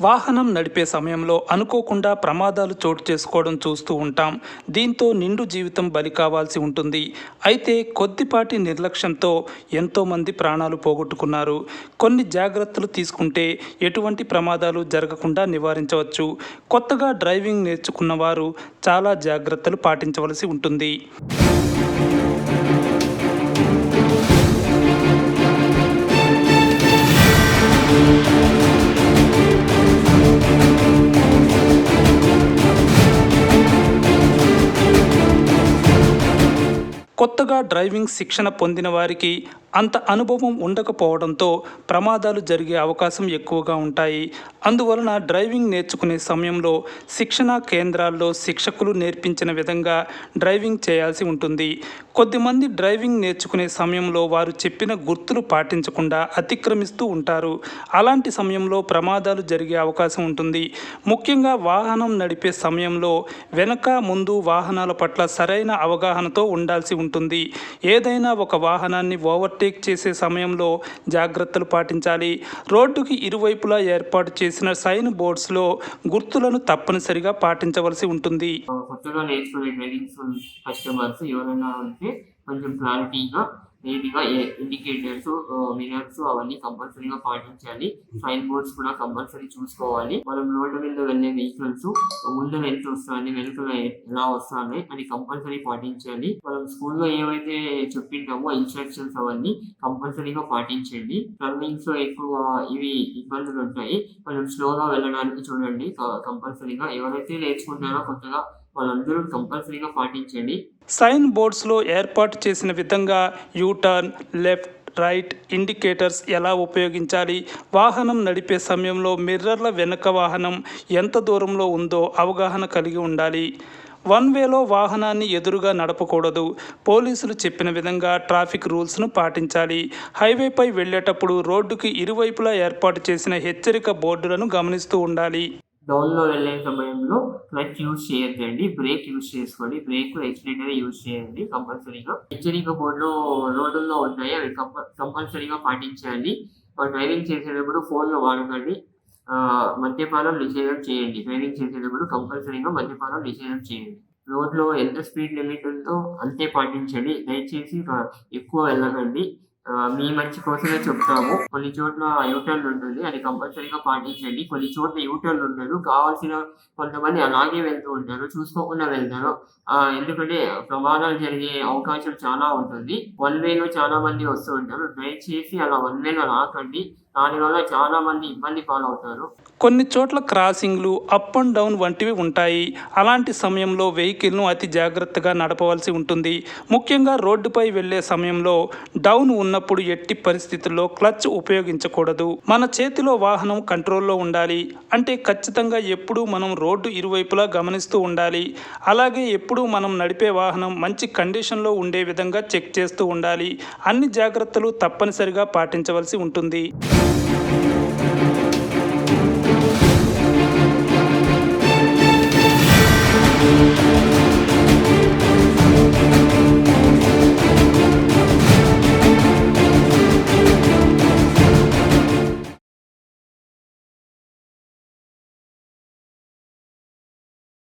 వాహనం నడిపే సమయంలో అనుకోకుండా ప్రమాదాలు చోటు చేసుకోవడం చూస్తూ ఉంటాం. దీంతో నిండు జీవితం బలి కావాల్సి ఉంటుంది. అయితే కొద్దిపాటి నిర్లక్ష్యంతో ఎంతోమంది ప్రాణాలు పోగొట్టుకున్నారు. కొన్ని జాగ్రత్తలు తీసుకుంటే ఎటువంటి ప్రమాదాలు జరగకుండా నివారించవచ్చు. కొత్తగా డ్రైవింగ్ నేర్చుకున్న వారు చాలా జాగ్రత్తలు పాటించవలసి ఉంటుంది. కొత్తగా డ్రైవింగ్ శిక్షణ పొందిన వారికి అంత అనుభవం ఉండకపోవడంతో ప్రమాదాలు జరిగే అవకాశం ఎక్కువగా ఉంటాయి. అందువలన డ్రైవింగ్ నేర్చుకునే సమయంలో శిక్షణా కేంద్రాల్లో శిక్షకులు నేర్పించిన విధంగా డ్రైవింగ్ చేయాల్సి ఉంటుంది. కొద్దిమంది డ్రైవింగ్ నేర్చుకునే సమయంలో వారు చెప్పిన గుర్తులు పాటించకుండా అతిక్రమిస్తూ ఉంటారు. అలాంటి సమయంలో ప్రమాదాలు జరిగే అవకాశం ఉంటుంది. ముఖ్యంగా వాహనం నడిపే సమయంలో వెనక ముందు వాహనాల పట్ల సరైన అవగాహనతో ఉండాల్సి ఉంటుంది. ఏదైనా ఒక వాహనాన్ని ఓవర్ ఓవర్టేక్ చేసే సమయంలో జాగ్రత్తలు పాటించాలి. రోడ్డుకి ఇరువైపులా ఏర్పాటు చేసిన సైన్ బోర్డ్స్లో గుర్తులను తప్పనిసరిగా పాటించవలసి ఉంటుంది. కొత్తగా నేర్చుకునే డ్రైవింగ్ స్కూల్ కస్టమర్స్ ఎవరైనా ఉంటే కొంచెం క్లారిటీగా నీట్గా ఇండికేటర్స్ మిరర్స్ అవన్నీ కంపల్సరీగా పాటించాలి. సైన్ బోర్డ్స్ కూడా కంపల్సరీ చూసుకోవాలి. మనం రోడ్డు మీద వెళ్ళే వెహికల్స్ ముందర ఎంత వస్తుంది వెనుకల ఎలా వస్తున్నాయి అది కంపల్సరీ పాటించాలి. మనం స్కూల్లో ఏవైతే చెప్పింటామో ఇన్స్ట్రక్షన్స్ అవన్నీ కంపల్సరీగా పాటించండి. టర్నింగ్స్ ఎక్కువ ఇవి ఇబ్బందులు ఉంటాయి. కొంచెం స్లోగా వెళ్ళడానికి చూడండి కంపల్సరీగా ఎవరైతే నేర్చుకుంటారో కొత్తగా వాళ్ళందరూ కంపల్సరీగా పాటించండి. సైన్ బోర్డ్స్లో ఏర్పాటు చేసిన విధంగా యూటర్న్ లెఫ్ట్ రైట్ ఇండికేటర్స్ ఎలా ఉపయోగించాలి వాహనం నడిపే సమయంలో మిర్రర్ల వెనుక వాహనం ఎంత దూరంలో ఉందో అవగాహన కలిగి ఉండాలి. వన్ వేలో వాహనాన్ని ఎదురుగా నడపకూడదు. పోలీసులు చెప్పిన విధంగా ట్రాఫిక్ రూల్స్ను పాటించాలి. హైవేపై వెళ్ళేటప్పుడు రోడ్డుకి ఇరువైపులా ఏర్పాటు చేసిన హెచ్చరిక బోర్డులను గమనిస్తూ ఉండాలి. డౌన్లో వెళ్ళే సమయంలో క్లచ్ యూజ్ చేయొద్దండి. బ్రేక్ యూజ్ చేసుకోండి. బ్రేక్ ఎక్సిలేటర్ యూజ్ చేయండి కంపల్సరీగా. హెచ్చరిక బోర్డులు రోడ్డుల్లో ఉంటాయి అవి కంపల్సరీగా పాటించాలి డ్రైవింగ్ చేసేటప్పుడు ఫోన్లో వాడకండి. మద్యపానం నిషేధం చేయండి. డ్రైవింగ్ చేసేటప్పుడు కంపల్సరీగా మద్యపానం నిషేధం చేయండి. రోడ్లో ఎంత స్పీడ్ లిమిట్ ఉందో అంతే పాటించండి. దయచేసి ఎక్కువ వెళ్ళకండి. మీ మంచి కోసమే చెప్తాము. కొన్ని చోట్ల యూటర్న్ ఉంటుంది అది కంపల్సరీగా పాటించండి. కొన్ని చోట్ల యూటర్న్ ఉండదు కావాల్సిన కొంతమంది అలాగే వెళ్తూ ఉంటారు. చూసుకోకుండా వెళ్తారు. ఎందుకంటే ప్రమాదాలు జరిగే అవకాశం చాలా ఉంటుంది. వన్ వేలో చాలా మంది వస్తూ ఉంటారు. దయచేసి అలా వన్ వేలో రాకండి. దానివల్ల చాలా మంది ఇబ్బంది పాలవుతారు. కొన్ని చోట్ల క్రాసింగ్లు అప్ అండ్ డౌన్ వంటివి ఉంటాయి. అలాంటి సమయంలో వెహికల్ను అతి జాగ్రత్తగా నడపవలసి ఉంటుంది. ముఖ్యంగా రోడ్డుపై వెళ్ళే సమయంలో డౌన్ ఉన్నప్పుడు ఎట్టి పరిస్థితుల్లో క్లచ్ ఉపయోగించకూడదు. మన చేతిలో వాహనం కంట్రోల్లో ఉండాలి. అంటే ఖచ్చితంగా ఎప్పుడూ మనం రోడ్డు ఇరువైపులా గమనిస్తూ ఉండాలి. అలాగే ఎప్పుడూ మనం నడిపే వాహనం మంచి కండిషన్లో ఉండే విధంగా చెక్ చేస్తూ ఉండాలి. అన్ని జాగ్రత్తలు తప్పనిసరిగా పాటించవలసి ఉంటుంది.